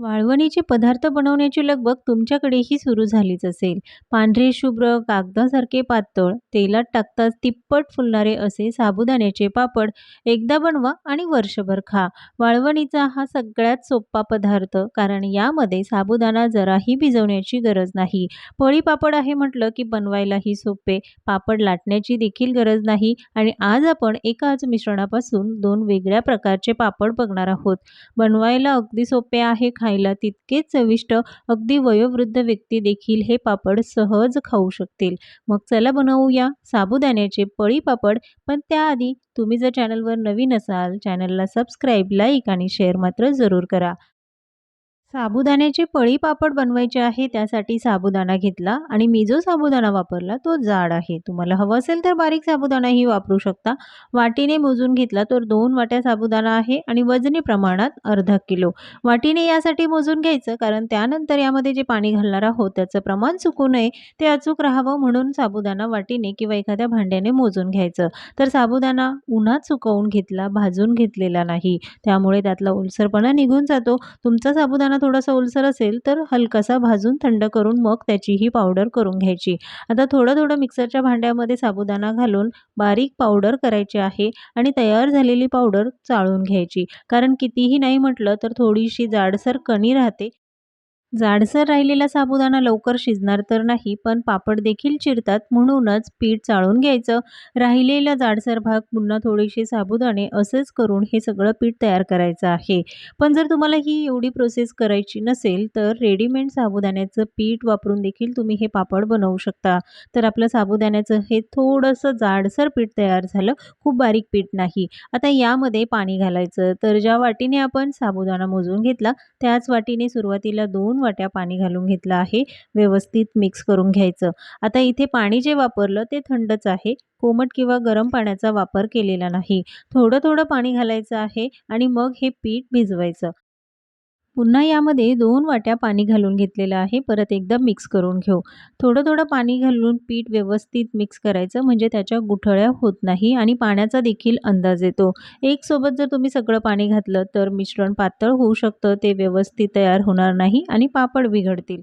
वाळवणीचे पदार्थ बनवण्याची लगबग तुमच्याकडेही सुरू झालीच असेल. पांढरे शुभ्र, कागदासारखे पातळ, तेलात टाकताच तिप्पट फुलणारे असे साबुदाण्याचे पापड एकदा बनवा आणि वर्षभर खा. वाळवणीचा हा सगळ्यात सोपा पदार्थ कारण यामध्ये साबुदाणा जराही भिजवण्याची गरज नाही. पळी पापड आहे म्हटलं की बनवायलाही सोपे, पापड लाटण्याची देखील गरज नाही आणि आज आपण एकाच मिश्रणापासून दोन वेगळ्या प्रकारचे पापड बघणार आहोत. बनवायला अगदी सोपे आहे, खा खायला तितकेच चविष्ट अगदी वयोवृद्ध व्यक्ती देखील हे पापड सहज खाऊ शकतील. मग चला बनवूया साबुदाण्याचे पळी पापड. पण त्याआधी तुम्ही जर चॅनलवर नवीन असाल चॅनलला सबस्क्राईब लाईक आणि शेअर मात्र जरूर करा. साबुदाण्याचे पळी पापड बनवायचे आहे त्यासाठी साबुदाणा घेतला आणि मी जो साबुदाणा वापरला तो जाड आहे. तुम्हाला हवं असेल तर बारीक साबुदाणाही वापरू शकता. वाटीने मोजून घेतला तर दोन वाट्या साबुदाणा आहे आणि वजनी प्रमाणात अर्धा किलो. वाटीने यासाठी मोजून घ्यायचं कारण त्यानंतर यामध्ये जे पाणी घालणार आहोत त्याचं प्रमाण चुकू नये ते अचूक राहावं म्हणून साबुदाणा वाटीने किंवा एखाद्या भांड्याने मोजून घ्यायचं. तर साबुदाणा उन्हात सुकवून घेतला भाजून घेतलेला नाही. त्यामुळे त्यातला ओलसरपणा निघून जातो. तुमचा साबुदाणा थोडासा ओलसर असेल तर हलकासा भाजून थंड करून मग त्याची ही पावडर करून घ्यायची. आता थोडं थोडं मिक्सरच्या भांड्यामध्ये साबुदाणा घालून बारीक पावडर करायची आहे आणि तयार झालेली पावडर चाळून घ्यायची. कारण कितीही नाही म्हटलं तर थोडीशी जाडसर कणी राहते जाडसर राहिलेला साबुदाणा लवकर शिजणार तर नाही पण पापड देखील चिरतात म्हणूनच पीठ चाळून घ्यायचं. राहिलेला जाडसर भाग पुन्हा थोडेसे साबुदाणे असेच करून हे सगळं पीठ तयार करायचं आहे. पण जर तुम्हाला ही एवढी प्रोसेस करायची नसेल तर रेडीमेड साबुदाण्याचं पीठ वापरून देखील तुम्ही हे पापड बनवू शकता. तर आपलं साबुदाण्याचं हे थोडंसं जाडसर पीठ तयार झालं खूप बारीक पीठ नाही. आता यामध्ये पाणी घालायचं. तर ज्या वाटीने आपण साबुदाणा मोजून घेतला त्याच वाटीने सुरुवातीला दोन वाट्या पाणी घालून घेतलं आहे. व्यवस्थित मिक्स करून घ्यायचं. आता इथे पाणी जे वापरलं ते थंडच आहे. कोमट किंवा गरम पाण्याचा वापर केलेला नाही. थोडं थोडं पाणी घालायचं आहे आणि मग हे पीठ भिजवायचं. पुन्हा यामध्ये दोन वाट्या पाणी घालून घेतलेलं आहे. परत एकदा मिक्स करून घेऊ. थोडं थोडं पाणी घालून पीठ व्यवस्थित मिक्स करायचं म्हणजे त्याच्या गुठळ्या होत नाही आणि पाण्याचा देखील अंदाज येतो. एक सोबत जर तुम्ही सगळं पाणी घातलं तर मिश्रण पातळ होऊ शकतं ते व्यवस्थित तयार होणार नाही आणि पापड बिघडतील.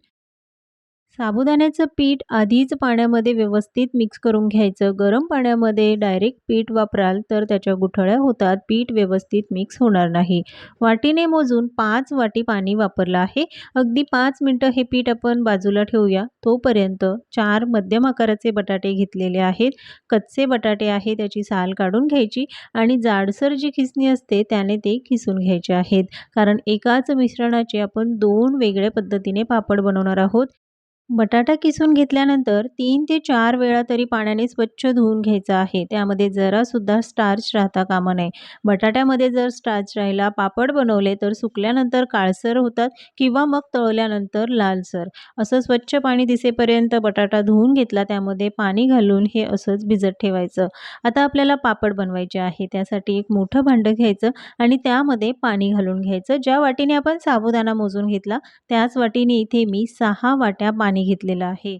साबुदाण्याचं पीठ आधीच पाण्यामध्ये व्यवस्थित मिक्स करून घ्यायचं. गरम पाण्यामध्ये डायरेक्ट पीठ वापराल तर त्याच्या गुठळ्या होतात. पीठ व्यवस्थित मिक्स होणार नाही. वाटीने मोजून पाच वाटी पाणी वापरलं आहे. अगदी पाच मिनटं हे पीठ आपण बाजूला ठेवूया. तोपर्यंत चार मध्यम आकाराचे बटाटे घेतलेले आहेत. कच्चे बटाटे आहे त्याची साल काढून घ्यायची आणि जाडसर जी खिसणी असते त्याने ते खिसून घ्यायचे आहेत. कारण एकाच मिश्रणाचे आपण दोन वेगळ्या पद्धतीने पापड बनवणार आहोत. बटाटा किसून घेतल्यानंतर तीन ते चार वेळा तरी पाण्याने स्वच्छ धुवून घ्यायचं आहे. त्यामध्ये जरासुद्धा स्टार्च राहता कामा नये. बटाट्यामध्ये जर स्टार्च राहिला पापड बनवले तर सुकल्यानंतर काळसर होतात किंवा मग तळल्यानंतर लालसर. असं स्वच्छ पाणी दिसेपर्यंत बटाटा धुवून घेतला त्यामध्ये पाणी घालून हे असंच भिजत ठेवायचं. आता आपल्याला पापड बनवायचे आहे. त्यासाठी एक मोठं भांडं घ्यायचं आणि त्यामध्ये पाणी घालून घ्यायचं. ज्या वाटीने आपण साबुदाणा मोजून घेतला त्याच वाटीने इथे मी सहा वाट्या पाणी पाणी घेतलेलं आहे.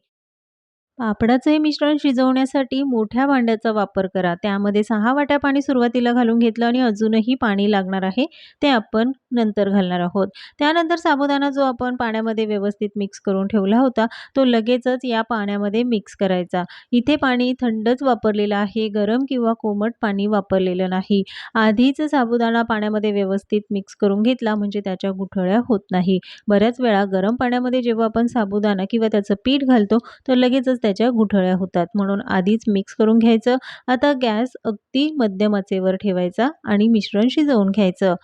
पापडाचं हे मिश्रण शिजवण्यासाठी मोठ्या भांड्याचा वापर करा. त्यामध्ये सहा वाट्या पाणी सुरुवातीला घालून घेतलं आणि अजूनही पाणी लागणार आहे ते आपण नंतर घालणार आहोत. त्यानंतर साबुदाणा जो आपण पाण्यामध्ये व्यवस्थित मिक्स करून ठेवला होता तो लगेचच या पाण्यामध्ये मिक्स करायचा. इथे पाणी थंडच वापरलेलं आहे गरम किंवा कोमट पाणी वापरलेलं नाही. आधीच साबुदाणा पाण्यामध्ये व्यवस्थित मिक्स करून घेतला म्हणजे त्याच्या गुठळ्या होत नाही. बऱ्याच वेळा गरम पाण्यामध्ये जेव्हा आपण साबुदाणा किंवा त्याचं पीठ घालतो तर लगेचच त्याच्या गुठळ्या होतात. म्हणून आधीच मिक्स करून घ्यायचं. आता गॅस अगदी मध्यम आचेवर ठेवायचा आणि मिश्रण शिजवून घ्यायचं.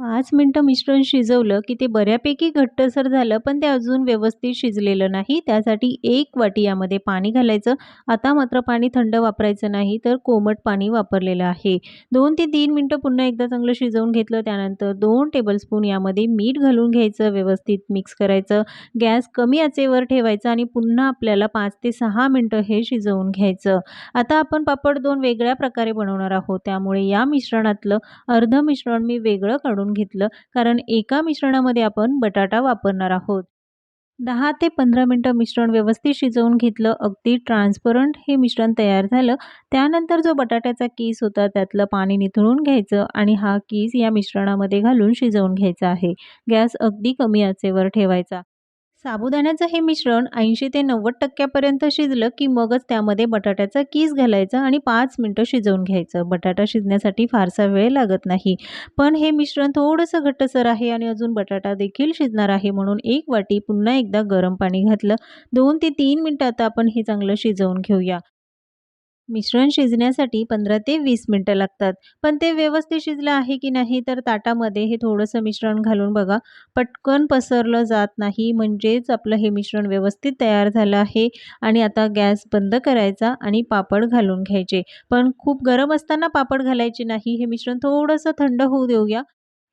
पाच मिनटं मिश्रण शिजवलं की ते बऱ्यापैकी घट्टसर झालं पण ते अजून व्यवस्थित शिजलेलं नाही. त्यासाठी एक वाटी यामध्ये पाणी घालायचं. आता मात्र पाणी थंड वापरायचं नाही तर कोमट पाणी वापरलेलं आहे. दोन ते तीन मिनटं पुन्हा एकदा चांगलं शिजवून घेतलं. त्यानंतर दोन टेबलस्पून यामध्ये मीठ घालून घ्यायचं व्यवस्थित मिक्स करायचं. गॅस कमी आचेवर ठेवायचं आणि पुन्हा आपल्याला पाच ते सहा मिनटं हे शिजवून घ्यायचं. आता आपण पापड दोन वेगळ्या प्रकारे बनवणार आहोत. त्यामुळे या मिश्रणातलं अर्ध मिश्रण मी वेगळं काढून घेतलं कारण एका मिश्रणामध्ये आपण बटाटा वापरणार आहोत. दहा ते पंधरा मिनटं मिश्रण व्यवस्थित शिजवून घेतलं अगदी ट्रान्सपरंट हे मिश्रण तयार झालं. त्यानंतर जो बटाट्याचा कीस होता त्यातलं पाणी निथळून घ्यायचं आणि हा कीस या मिश्रणामध्ये घालून शिजवून घ्यायचा आहे. गॅस अगदी कमी आचेवर ठेवायचा. साबुदाण्याचं हे मिश्रण ऐंशी ते नव्वद टक्क्यापर्यंत शिजलं की मगच त्यामध्ये बटाट्याचा कीस घालायचा आणि पाच मिनटं शिजवून घ्यायचं. बटाटा शिजण्यासाठी फारसा वेळ लागत नाही. पण हे मिश्रण थोडंसं घट्टसर आहे आणि अजून बटाटा देखील शिजणार आहे म्हणून एक वाटी पुन्हा एकदा गरम पाणी घातलं. दोन ते तीन मिनटं आता आपण हे चांगलं शिजवून घेऊया. मिश्रण शिजण्यासाठी पंधरा ते वीस मिनटं लागतात. पण ते व्यवस्थित शिजलं आहे की नाही तर ताटामध्ये हे थोडंसं मिश्रण घालून बघा. पटकन पसरलं जात नाही म्हणजेच आपलं हे मिश्रण व्यवस्थित तयार झालं आहे आणि आता गॅस बंद करायचा आणि पापड घालून घ्यायचे. पण खूप गरम असताना पापड घालायचे नाही हे मिश्रण थोडंसं थंड होऊ देऊया.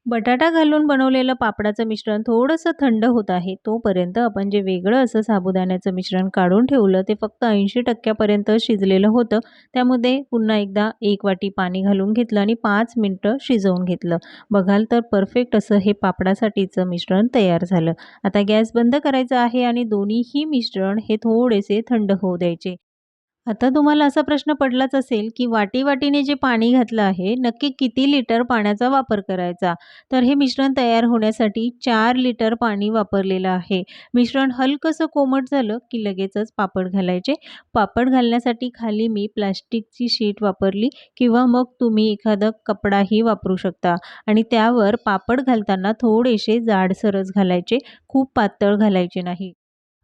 बटाटा घालून बनवलेलं पापडाचं मिश्रण थोडंसं थंड होत आहे. तोपर्यंत आपण जे वेगळं असं साबुदाण्याचं मिश्रण काढून ठेवलं ते फक्त ऐंशी टक्क्यापर्यंत शिजलेलं होतं. त्यामध्ये पुन्हा एकदा एक वाटी पाणी घालून घेतलं आणि पाच मिनटं शिजवून घेतलं. बघाल तर परफेक्ट असं हे पापडासाठीचं मिश्रण तयार झालं. आता गॅस बंद करायचा आहे आणि दोन्हीही मिश्रण हे थोडेसे थंड होऊ द्यायचे. आता तुम्हाला असा प्रश्न पडलाच असेल की वाटी वाटीने जे पाणी घातलं आहे नक्की किती लिटर पाण्याचा वापर करायचा? तर हे मिश्रण तयार होण्यासाठी चार लिटर पाणी वापरलेलं आहे. मिश्रण हलकंसं कोमट झालं की लगेचच पापड घालायचे. पापड घालण्यासाठी खाली मी प्लास्टिकची शीट वापरली किंवा मग तुम्ही एखादा कपडाही वापरू शकता. आणि त्यावर पापड घालताना थोडेसे जाडसरच घालायचे. खूप पातळ घालायचे नाही.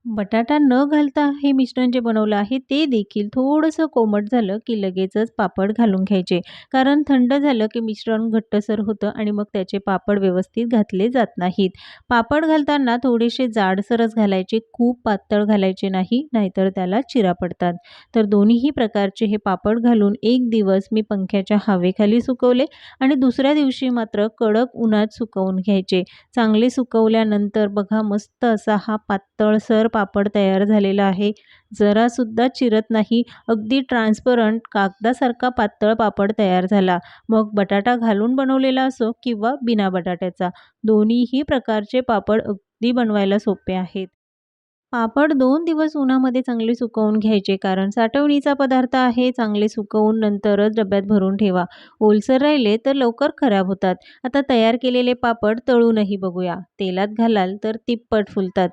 बटाटा न घालता हे मिश्रण जे बनवलं आहे ते देखील थोडंसं कोमट झालं की लगेचच पापड घालून घ्यायचे. कारण थंड झालं की मिश्रण घट्टसर होतं आणि मग त्याचे पापड व्यवस्थित घातले जात नाहीत. पापड घालताना थोडेसे जाडसरच घालायचे खूप पातळ घालायचे नाही नाहीतर त्याला चिरा पडतात. तर दोन्हीही प्रकारचे हे पापड घालून एक दिवस मी पंख्याच्या हवेखाली सुकवले आणि दुसऱ्या दिवशी मात्र कडक उन्हात सुकवून घ्यायचे. चांगले सुकवल्यानंतर बघा मस्त असा हा पातळसर पापड तयार झालेला आहे. जरासुद्धा चिरत नाही. अगदी ट्रान्सपरंट कागदासारखा पातळ पापड तयार झाला. मग बटाटा घालून बनवलेला असो किंवा बिना बटाट्याचा. दोन्हीही प्रकारचे पापड अगदी बनवायला सोपे आहेत. पापड दोन दिवस उन्हामध्ये चांगले सुकवून घ्यायचे कारण साठवणीचा पदार्थ आहे. चांगले सुकवून नंतरच डब्यात भरून ठेवा. ओलसर राहिले तर लवकर खराब होतात. आता तयार केलेले पापड तळूनही बघूया. तेलात घालाल तर तिप्पट फुलतात.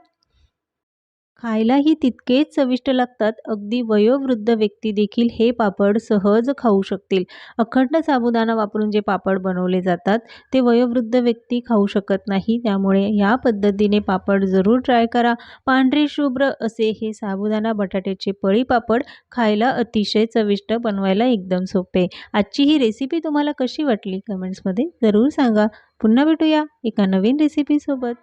खायलाही तितकेच चविष्ट लागतात. अगदी वयोवृद्ध व्यक्ती देखील हे पापड सहज खाऊ शकतील. अखंड साबुदाणा वापरून जे पापड बनवले जातात ते वयोवृद्ध व्यक्ती खाऊ शकत नाही. त्यामुळे या पद्धतीने पापड जरूर ट्राय करा. पांढरे शुभ्र असे हे साबुदाणा बटाट्याचे पळी पापड खायला अतिशय चविष्ट बनवायला एकदम सोपे. आजची ही रेसिपी तुम्हाला कशी वाटली? कमेंट्समध्ये जरूर सांगा. पुन्हा भेटूया एका नवीन रेसिपीसोबत